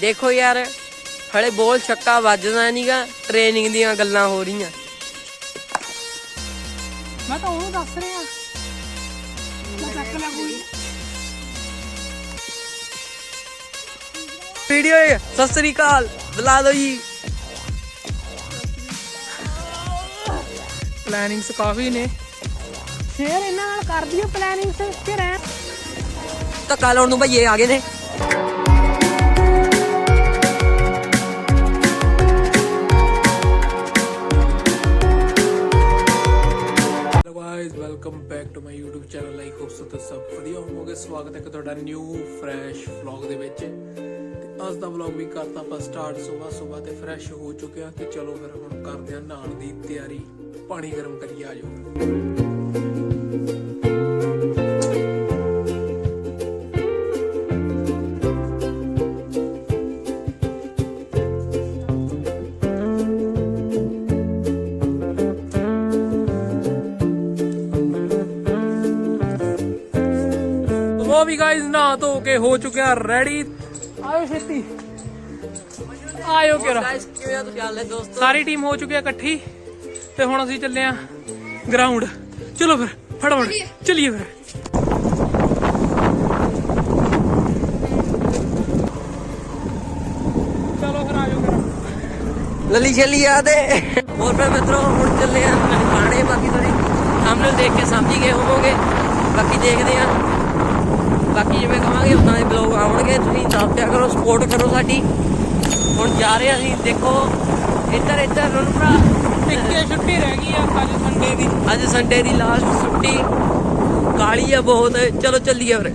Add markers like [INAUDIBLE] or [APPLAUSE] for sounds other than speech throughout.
ਦੇਖੋ ਯਾਰ ਹਲੇ ਬੋਲ ਛੱਕਾ ਵੱਜਦਾ ਨਹੀਂਗਾ ਟ੍ਰੇਨਿੰਗ ਦੀਆਂ ਗੱਲਾਂ ਹੋ ਰਹੀਆਂ। ਮੈਂ ਤਾਂ ਉਹਨੂੰ ਦੱਸ ਰਿਹਾ। ਮੈਂ ਚੱਕ ਲਿਆ ਕੋਈ। ਵੀਡੀਓ ਸਤਿ ਸ੍ਰੀ ਅਕਾਲ ਬੁਲਾ ਦਿਓ ਜੀ। ਪਲੈਨਿੰਗਸ ਕਾਫੀ ਨੇ। ਸ਼ੇਰ ਇਹਨਾਂ ਨਾਲ ਕਰਦੀ ਹੈ ਪਲੈਨਿੰਗਸ ਕਿ ਰਹਿ ਧੱਕਾ ਲਾਉਣ ਨੂੰ ਭਈਏ ਆ ਗਏ ਨੇ। Welcome back to my YouTube channel like hope ਤੁਸੀਂ ਸਭ ਵਧੀਆ ਹੋਵੋਗੇ। ਸਵਾਗਤ ਹੈ ਕਿ ਤੁਹਾਡਾ ਨਿਊ ਫਰੈਸ਼ ਵਲੌਗ ਦੇ ਵਿੱਚ। ਤੇ ਅੱਜ ਦਾ ਵਲੌਗ ਵੀ ਕਰਤਾ ਆਪਾਂ ਸਟਾਰਟ ਸਵੇਰ ਸਵੇਰ ਤੇ ਫਰੈਸ਼ ਹੋ ਚੁੱਕਿਆ ਤੇ ਚਲੋ ਫਿਰ ਹੁਣ ਕਰਦੇ ਹਾਂ ਨਹਾਉਣ ਦੀ ਤਿਆਰੀ। ਪਾਣੀ ਗਰਮ ਕਰੀਏ ਆਜੋ ਉਹ ਵੀ ਗਾਇਸ ਨਾ ਧੋ ਕੇ ਹੋ ਚੁੱਕਿਆ ਰੈਡੀ ਆਇਓ ਛੇਤੀ। ਆਇਓ ਕਿਰਾ ਗਾਇਸ ਕਿਵੇਂ ਆ ਤੁਸੀਂ ਹਾਲੇ ਦੋਸਤੋ? ਸਾਰੀ ਟੀਮ ਹੋ ਚੁੱਕੀ ਆ ਇਕੱਠੀ। ਤੇ ਹੁਣ ਅਸੀਂ ਚੱਲੇ ਆ ਗਰਾਊਂਡ ਚਲੋ ਫਿਰ ਫਟਾਫਟ। ਚਲਿਏ। ਫਿਰ। ਚਲੋ ਫਿਰ ਆਜੋ ਫਿਰ। ਲੱਲੀ ਛੱਲੀ ਆ ਤੇ। ਹੋਰ ਫਿਰ ਮਿੱਤਰੋ ਹੁਣ ਚੱਲੇ ਆ ਖਾਣੇ ਬਾਕੀ ਤੁਸੀਂ ਸਾਹਮਣੇ ਦੇਖ ਕੇ ਸਮਝ ਹੀ ਗਏ ਹੋਵੋਗੇ। ਬਾਕੀ ਦੇਖਦੇ ਆ। ਬਾਕੀ ਜਿਵੇਂ ਕਹਾਂਗੇ ਉਦਾਂ ਦੇ ਬਲੌਗ ਆਉਣਗੇ ਤੁਸੀਂ ਦੱਸਿਆ ਕਰੋ ਸਪੋਰਟ ਕਰੋ ਸਾਡੀ। ਹੁਣ ਜਾ ਰਹੇ ਅਸੀਂ ਦੇਖੋ ਇੱਧਰ ਇੱਧਰ ਰੁਣ ਭਰਾ। ਇੱਕੇ ਛੁੱਟੀ ਰਹਿ ਗਈ ਆ ਕੱਲ ਸੰਡੇ ਦੀ। ਅੱਜ ਸੰਡੇ ਦੀ ਲਾਸਟ ਛੁੱਟੀ। ਕਾਲੀ ਆ ਬਹੁਤ ਚਲੋ ਚੱਲੀਏ ਫਿਰ।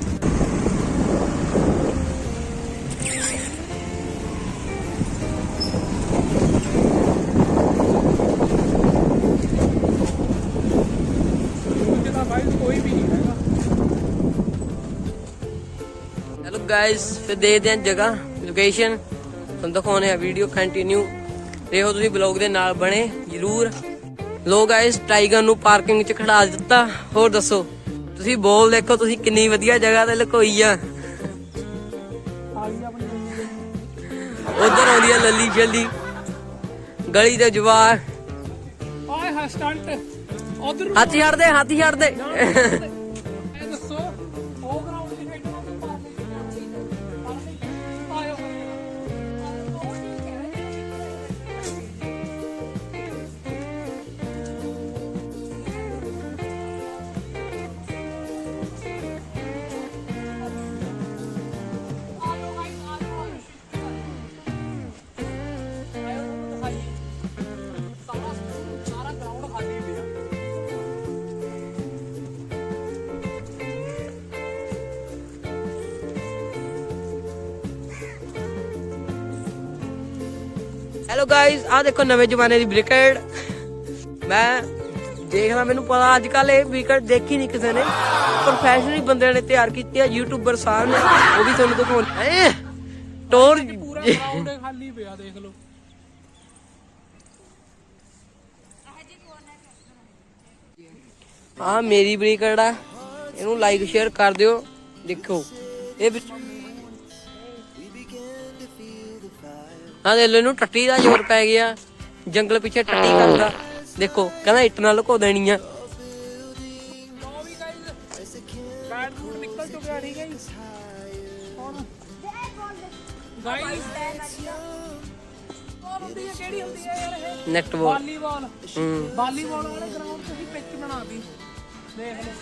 ਚਲੋ ਗਾਇਸ ਫਿਰ ਦੇਖਦੇ ਹਾਂ ਜਗ੍ਹਾ ਲੋਕੇਸ਼ਨ ਤੁਹਾਨੂੰ ਦਿਖਾਉਣੇ ਆ ਵੀਡੀਓ ਕੰਟੀਨਿਊ ਦੇਖੋ ਤੁਸੀਂ ਬਲੌਗ ਦੇ ਨਾਲ ਬਣੇ ਜਰੂਰ। ਲੋ ਗਾਇਸ ਟਾਈਗਰ ਨੂੰ ਪਾਰਕਿੰਗ 'ਚ ਖੜਾ ਦਿੱਤਾ। ਹੋਰ ਦੱਸੋ ਤੁਸੀਂ ਬੋਲ ਦੇਖੋ ਤੁਸੀਂ ਕਿੰਨੀ ਵਧੀਆ ਜਗ੍ਹਾ ਤੇ ਲੁਕੋਈ ਆ। ਉਧਰ ਆਉਂਦੀ ਆ ਲੱਲੀ ਛੱਲੀ ਗਲੀ ਦੇ ਜਵਾਰ ਓਏ ਹਾਂ ਸਟੰਟ ਉਧਰ ਹਾਥੀ ਛੱਡ ਦੇ ਹਾਥੀ ਛੱਡ ਦੇ ਹੈਲੋ ਗਾਇਸ ਆ ਦੇਖੋ ਨਵੇਂ ਜ਼ਮਾਨੇ ਦੀ ਬ੍ਰਿਕਟ ਮੈਂ ਦੇਖਦਾ ਮੈਨੂੰ ਪਤਾ ਅੱਜ ਕੱਲ ਇਹ ਬ੍ਰਿਕਟ ਦੇਖੀ ਨਹੀਂ ਕਿਸੇ ਨੇ। ਪ੍ਰੋਫੈਸ਼ਨਲੀ ਬੰਦਿਆਂ ਨੇ ਤਿਆਰ ਕੀਤੀ ਆ ਯੂਟਿਊਬਰ ਸਾਹਿਬ ਨੇ। ਉਹ ਵੀ ਤੁਹਾਨੂੰ ਦਿਖਾਉਣ ਹੈ? ਟੋਰ ਪੂਰਾ ਗਰਾਊਂਡ ਖਾਲੀ ਪਿਆ ਦੇਖ ਲਓ। ਆ ਮੇਰੀ ਬ੍ਰਿਕਟ ਆ। ਇਹਨੂੰ ਲਾਈਕ ਸ਼ੇਅਰ ਕਰ ਦਿਓ। ਦੇਖੋ। ਇਹ ਆ ਦੇ ਲੋ ਇਹਨੂੰ ਟੱਟੀ ਦਾ ਜ਼ੋਰ ਪੈ ਗਿਆ। ਜੰਗਲ ਪਿੱਛੇ ਟੱਟੀ ਕਰਦਾ। ਦੇਖੋ, ਕਹਿੰਦਾ ਇੱਟ ਨਾਲ ਲੁਕੋ ਦੇਣੀ ਆ। ਕਿਹੜੀ ਹੁੰਦੀ ਹੈ। ਯਾਰ ਇਹ ਨੈਟ ਵਾਲੀਬਾਲ ਹੂੰ ਵਾਲੀਬਾਲ ਵਾਲੇ ਗਰਾਊਂਡ 'ਚ ਹੀ ਪਿੱਚ ਬਣਾਤੀ। ਦੇਖ ਲਓ।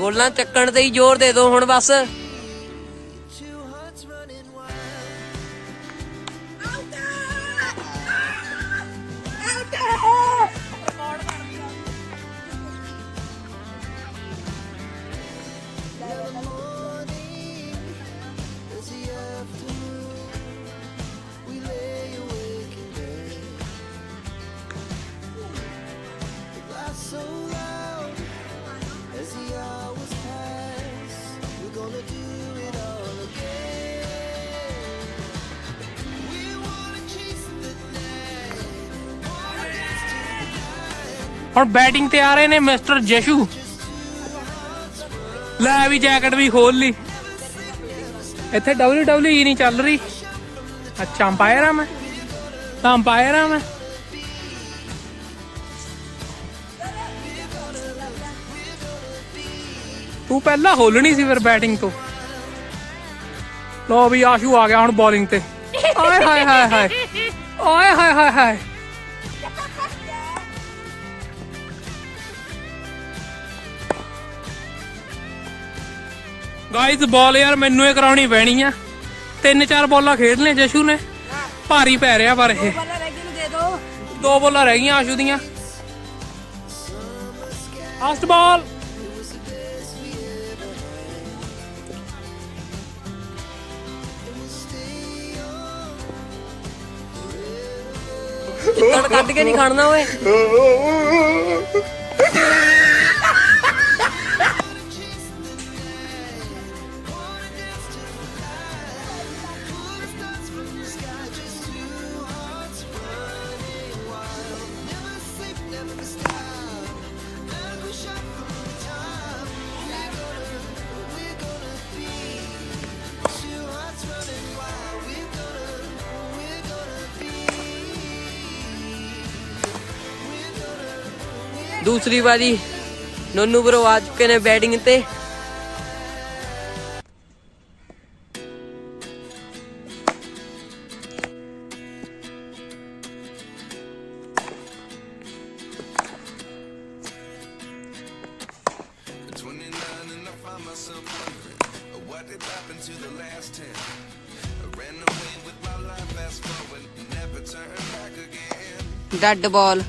ਬੋਲਾਂ ਚੱਕਣ ਤੇ ਹੀ ਜ਼ੋਰ ਦੇ ਦਿਓ ਹੁਣ ਬਸ। So ਹੁਣ ਬੈਟਿੰਗ ਤੇ ਆ ਰਹੇ ਨੇ ਮਿਸਟਰ ਜਸ਼ੂ। ਲੈ ਵੀ ਜੈਕਟ ਵੀ ਖੋਲ ਲਈ। ਇੱਥੇ WWE ਨਹੀਂ ਚੱਲ ਰਹੀ। ਅੱਛਾ ਅੰਪਾਇਰ ਆ ਮੈਂ। ਤਾਂ ਅੰਪਾਇਰ ਆ ਮੈਂ। ਤੂੰ ਪਹਿਲਾਂ ਖੋਲਣੀ ਸੀ ਫਿਰ ਬੈਟਿੰਗ ਤੋਂ। ਲੋ ਵੀ ਆਸ਼ੂ ਆ ਗਿਆ ਹੁਣ ਬੋਲਿੰਗ ਤੇ। [LAUGHS] ਆਏ ਹਾਏ ਹਾਏ ਹਾਏ। ਆਏ ਹਾਏ ਹਾਏ ਹਾਏ। ਗਾਇਸ ਬਾਲ ਯਾਰ, ਮੈਨੂੰ ਇਹ ਕਰਾਉਣੀ ਪੈਣੀ ਆ। ਤਿੰਨ ਚਾਰ ਬੋਲਾਂ ਖੇਡ ਲਈਆਂ ਜਸ਼ੂ ਨੇ। ਭਾਰੀ ਪੈ ਰਿਹਾ ਪਰ ਇਹ। ਪਹਿਲਾਂ ਰੈਗੀ ਨੂੰ ਦੇ ਦਿਓ ਦੋ ਬੋਲਾਂ ਰਹਿ ਗਈਆਂ ਆਸ਼ੂ ਦੀਆਂ। ਫਾਸਟ ਬਾਲ ਕੱਢ ਕੇ ਨਹੀਂ ਖਾਣਾ ਓਏ। ਦੂਸਰੀ ਵਾਰੀ ਨੋਨੂ ਬਰੋ ਆ ਚੁੱਕੇ ਨੇ ਬੈਟਿੰਗ ਤੇ। ਡੱਡ ਬਾਲ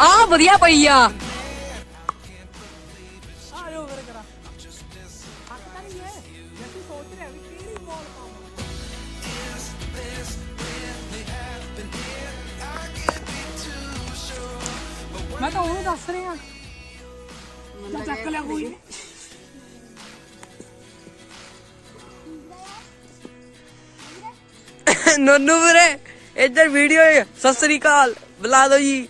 ਆ ਵਧੀਆ ਪਈ ਆ। ਮੈਂ ਤਾਂ ਉਹਨੂੰ ਦੱਸ ਰਿਹਾ। ਚੱਲ ਚੱਕ ਲਿਆ ਕੋਈ ਨੀ। ਨੋਨੂ ਵੀਰੇ ਇੱਧਰ ਵੀਡੀਓ ਹੈ। ਸਤਿ ਸ੍ਰੀ ਅਕਾਲ। ਬੁਲਾ ਦਿਓ ਜੀ।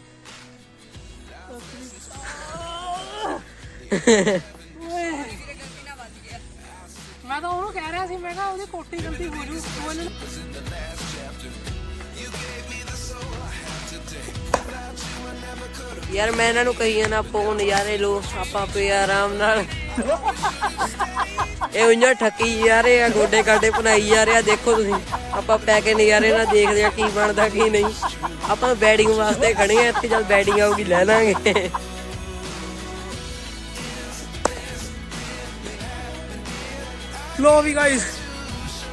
ਮੈਂ ਤਾਂ ਉਹਨੂੰ ਕਹਿ ਰਿਹਾ ਸੀ, ਮੈਂ ਕਿਹਾ ਉਹਦੀ ਕੋਟੀ ਗਲਤੀ ਹੋ ਜੂ, ਉਹ ਇਹਨੂੰ ਯਾਰ ਮੈਂ ਇਹਨਾਂ ਨੂੰ ਕਹੀ ਜਾਣਾ ਪੋ ਨਜ਼ਾਰੇ ਲੋ ਆਪਾਂ ਪੇ ਆਰਾਮ ਨਾਲ। ਇਹ ਉਈਆਂ ਠੱਕੀ ਜਾ ਰਹੇ ਆ, ਗੋਡੇ ਗਾਡੇ ਬਣਾਈ ਜਾ ਰਿਹਾ ਦੇਖੋ ਤੁਸੀਂ। ਆਪਾਂ ਪੈ ਕੇ ਨਜ਼ਾਰੇ ਨਾਲ ਦੇਖਦੇ ਆ ਕੀ ਬਣਦਾ, ਕੀ ਨਹੀਂ। ਆਪਾਂ ਬੈਡਿੰਗ ਵਾਸਤੇ ਖੜੇ ਆ, ਇੱਥੇ ਜਦ ਬੈਡਿੰਗ ਆਊਗੀ, ਲੈ ਲਾਂਗੇ। ਲੋ ਵੀ ਗਾਇਸ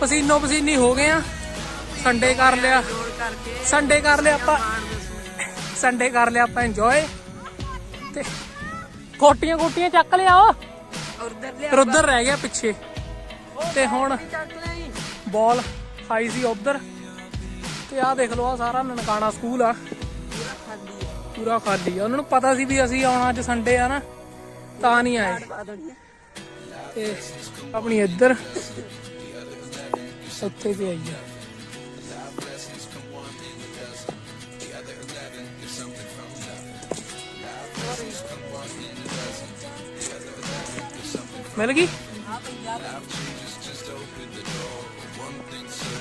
ਪਸੀਨੋ ਪਸੀਨੀ ਹੋ ਗਏ ਆ। ਸੰਡੇ ਕਰ ਲਿਆ। ਸੰਡੇ ਕਰ ਲਿਆ ਆਪਾਂ। ਸੰਡੇ ਕਰ ਲਿਆ ਆਪਾਂ ਇੰਜੋਏ ਤੇ ਕੋਟੀਆਂ ਕੋਟੀਆਂ ਚੱਕ ਲਿਆਓ ਉਧਰ ਰਹਿ ਗਿਆ ਪਿੱਛੇ। ਤੇ ਹੁਣ ਬਾਲ ਆਈ ਸੀ ਉਧਰ। ਤੇ ਆਹ ਦੇਖ ਲਓ ਆ ਸਾਰਾ ਨਨਕਾਣਾ ਸਕੂਲ ਆ। ਪੂਰਾ ਖਾਲੀ ਆ। ਉਹਨਾਂ ਨੂੰ ਪਤਾ ਸੀ ਵੀ ਅਸੀਂ ਆਉਣਾ ਅੱਜ ਸੰਡੇ ਆ ਨਾ। ਤਾਂ ਨਹੀਂ ਆਏ। ਤੇ ਆਪਣੀ ਇੱਧਰ। ਉੱਥੇ ਵੀ ਆਈ ਆ। ਮਿਲ ਗਈ?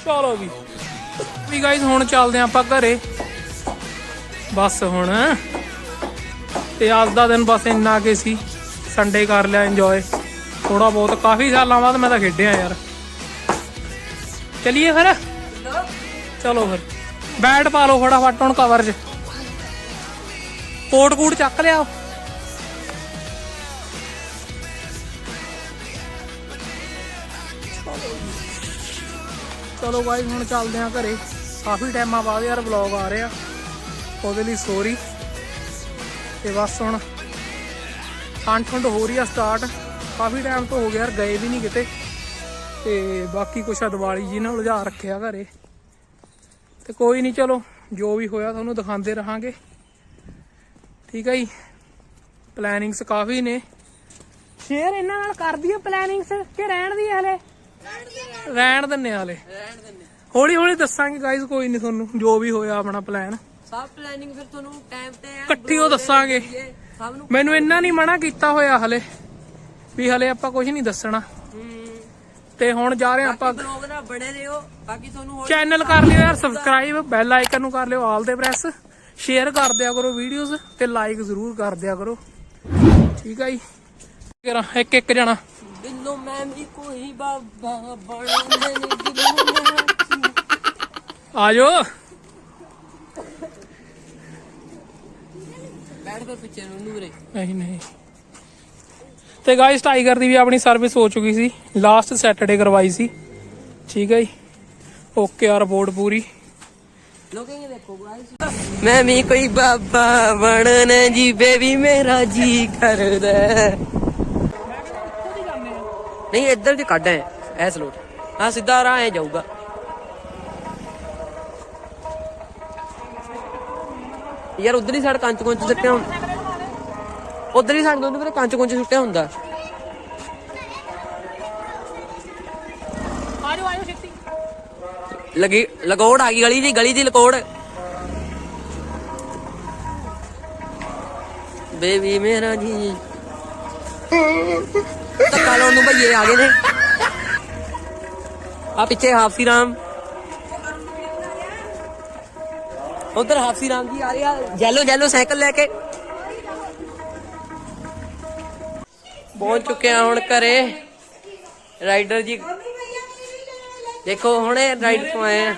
ਚਲੋ ਵੀ ਵੀ ਗਾਇਸ ਹੁਣ ਚੱਲਦੇ ਆਂ ਆਪਾਂ ਘਰੇ। ਬਸ ਹੁਣ। ਤੇ ਅੱਜ ਦਾ ਦਿਨ ਬਸ ਇੰਨਾ ਕੇ ਸੀ। ਸੰਡੇ ਕਰ ਲਿਆ ਇੰਜੋਏ ਥੋੜਾ ਬਹੁਤ, ਕਾਫੀ ਸਾਲਾਂ ਬਾਅਦ ਮੈਂ ਤਾਂ ਖੇਡਿਆ ਯਾਰ। ਚਲਿਏ ਫਿਰ? ਚਲੋ ਫਿਰ। ਬੈਟ ਪਾ ਲਓ ਫਟਾਫਟ ਹੁਣ ਕਵਰ 'ਚ। ਕੋਟ ਕੂਟ ਚੱਕ ਲਿਆ। ਚਲੋ ਗਾਇਸ ਹੁਣ ਚੱਲਦੇ ਆਂ ਘਰੇ। ਕਾਫੀ ਟਾਈਮਾਂ ਬਾਅਦ ਯਾਰ ਵਲੌਗ ਆ ਰਿਹਾ। ਉਹਦੇ ਲਈ ਸੌਰੀ ਤੇ ਬਸ ਹੁਣ ਠੰਡ ਠੰਡ ਹੋ ਰਹੀ ਆ ਸਟਾਰਟ ਕਾਫੀ ਟਾਈਮ ਤੋਂ ਹੋ ਗਿਆ ਯਾਰ ਗਏ ਵੀ ਨਹੀਂ ਕਿਤੇ। ਤੇ ਬਾਕੀ ਕੁਛ ਦੀਵਾਲੀ ਜੀ ਨਾਲ ਉਲਝਾ ਰੱਖਿਆ ਘਰੇ। ਤੇ ਕੋਈ ਨਹੀਂ ਚਲੋ ਜੋ ਵੀ ਹੋਇਆ ਤੁਹਾਨੂੰ ਦਿਖਾਉਂਦੇ ਰਹਾਂਗੇ। ਠੀਕ ਹੈ ਜੀ? ਪਲੈਨਿੰਗਸ ਕਾਫੀ ਨੇ। ਸ਼ੇਰ ਇਹਨਾਂ ਨਾਲ ਕਰਦੀ ਆ ਪਲੈਨਿੰਗਸ ਕਿ ਰਹਿਣ ਦੀ ਹਲੇ? ਰਹਿਣ ਦਿੰਨੇ ਹਲੇ। ਰਹਿਣ ਹੌਲੀ ਹੌਲੀ ਦੱਸਾਂਗੇ ਗਾਇਜ਼ ਕੋਈ ਨਹੀਂ ਤੁਹਾਨੂੰ ਜੋ ਵੀ ਹੋਇਆ ਆਪਣਾ ਪਲਾਨ ਸਭ ਪਲੈਨਿੰਗ ਫਿਰ ਤੁਹਾਨੂੰ ਟਾਈਮ ਤੇ ਇਕੱਠੀ ਉਹ ਦੱਸਾਂਗੇ। ਨੂੰ ਮੈਨੂੰ ਇੰਨਾ ਨਹੀਂ ਮਨਾ ਕੀਤਾ ਹੋਇਆ ਹਲੇ। ਵੀ ਹਲੇ ਆਪਾਂ ਕੁਝ ਨਹੀਂ ਦੱਸਣਾ। ਤੇ ਹੁਣ ਜਾ ਰਹੇ ਆਪਾਂ। ਬਲੌਗ ਨਾਲ ਬਣੇ ਰਹੋ। ਬਾਕੀ ਤੁਹਾਨੂੰ ਹੋਰ ਚੈਨਲ ਕਰ ਲਿਓ ਯਾਰ ਸਬਸਕ੍ਰਾਈਬ ਬੈਲ ਆਈਕਨ ਨੂੰ ਕਰ ਲਿਓ ਆਲ ਤੇ ਪ੍ਰੈਸ ਸ਼ੇਅਰ ਕਰ ਦਿਆ ਕਰੋ ਵੀਡੀਓਜ਼ ਤੇ ਲਾਈਕ ਜ਼ਰੂਰ ਕਰ ਦਿਆ ਕਰੋ। ਠੀਕ ਆ ਜੀ। ਕਰਾਂ ਇੱਕ ਇੱਕ ਜਣਾ। ਦਿਲੋਂ ਮੈਂ ਵੀ ਕੋਈ ਬਾਬਾ ਬਣਨੇ ਨਹੀਂ ਦਿਲੋਂ ਆ ਜਾਓ। ਬੈਠ ਕੇ ਪਿੱਛੇ ਨੂੰ ਨੂਰੇ। ਨਹੀਂ ਨਹੀਂ। ਤੇ ਗਾਇਸ ਟਾਈਗਰ ਦੀ ਵੀ ਆਪਣੀ ਸਰਵਿਸ ਹੋ ਚੁੱਕੀ ਸੀ। ਲਾਸਟ ਸੈਟਰਡੇ ਕਰਵਾਈ ਸੀ। ਠੀਕ ਹੈ ਜੀ। ਓਕੇ ਆ ਰਿਪੋਰਟ ਪੂਰੀ। ਮੈਂ ਵੀ ਕੋਈ ਬਾਬਾ ਬਣਨੇ ਜੀ ਬੇਬੀ ਮੇਰਾ ਜੀ ਕਰਦਾ। ਨਹੀਂ, ਇੱਧਰ ਦੀ ਕੱਢ ਐ। ਐਸ ਲੋਟ ਹਾਂ ਸਿੱਧਾ ਰਾਹ ਐ ਜਾਊਗਾ। ਯਾਰ ਉਧਰ ਸਾਈਡ ਕੰਚ ਕੁੰਚ ਸੁੱਟਿਆ ਹੁੰਦਾ ਉਧਰ ਹੀ ਸਾਈਡ ਤੋਂ ਫਿਰ ਕੰਚ ਕੁੰਚ ਸੁੱਟਿਆ ਹੁੰਦਾ। ਆ ਜਾਓ ਆ ਜਾਓ ਛੇਤੀ। ਲਗੀ ਲਕੋੜ ਆ ਗਈ ਗਲੀ ਦੀ ਗਲੀ ਦੀ ਲਕੋੜ। ਬੇਬੀ ਮੇਰਾ ਜੀ। ਧੱਕਾ ਲਾਉਣ ਨੂੰ ਭਈਏ ਆ ਗਏ ਨੇ। ਆ ਪਿੱਛੇ ਹਾਫਸੀ ਰਾਮ। ਉਧਰ ਹਾਫਸੀ ਰਾਮ ਜੀ ਆ ਰਿਹਾ। ਜੈਲੋ ਜੈਲੋ ਸਾਈਕਲ ਲੈ ਕੇ। ਪਹੁੰਚ ਚੁੱਕੇ ਆ ਹੁਣ ਘਰੇ। ਰਾਈਡਰ ਜੀ ਦੇਖੋ ਹੁਣੇ ਰਾਈਡ ਤੋਂ ਆਏ ਆ।